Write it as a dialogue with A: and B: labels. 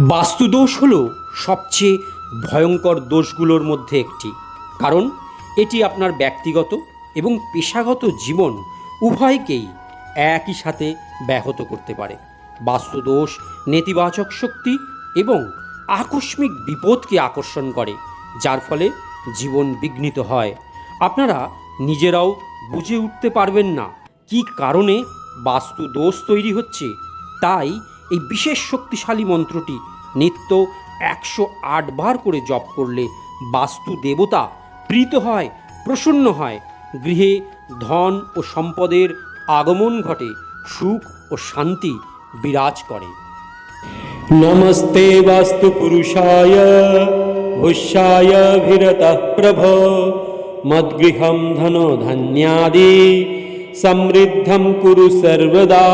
A: বাস্তুদোষ হল সবচেয়ে ভয়ঙ্কর দোষগুলোর মধ্যে একটি। কারণ এটি আপনার ব্যক্তিগত এবং পেশাগত জীবন উভয়কেই একই সাথে ব্যাহত করতে পারে। বাস্তুদোষ নেতিবাচক শক্তি এবং আকস্মিক বিপদকে আকর্ষণ করে, যার ফলে জীবন বিঘ্নিত হয়। আপনারা নিজেরাও বুঝে উঠতে পারবেন না কী কারণে বাস্তু দোষ তৈরি হচ্ছে। তাই এই বিশেষ শক্তিশালী মন্ত্রটি নিত্য একশো আট বার করে জপ করলে বাস্তু দেবতা প্রীত হয়, প্রসন্ন হয়। গৃহে ধন ও সম্পদের আগমন ঘটে, সুখ ও শান্তি বিরাজ করে।
B: নমস্তে বাস্তু পুরুষায় প্রভ। ধন ধন্যাদি, সমৃদ্ধম কুরু সর্বদা।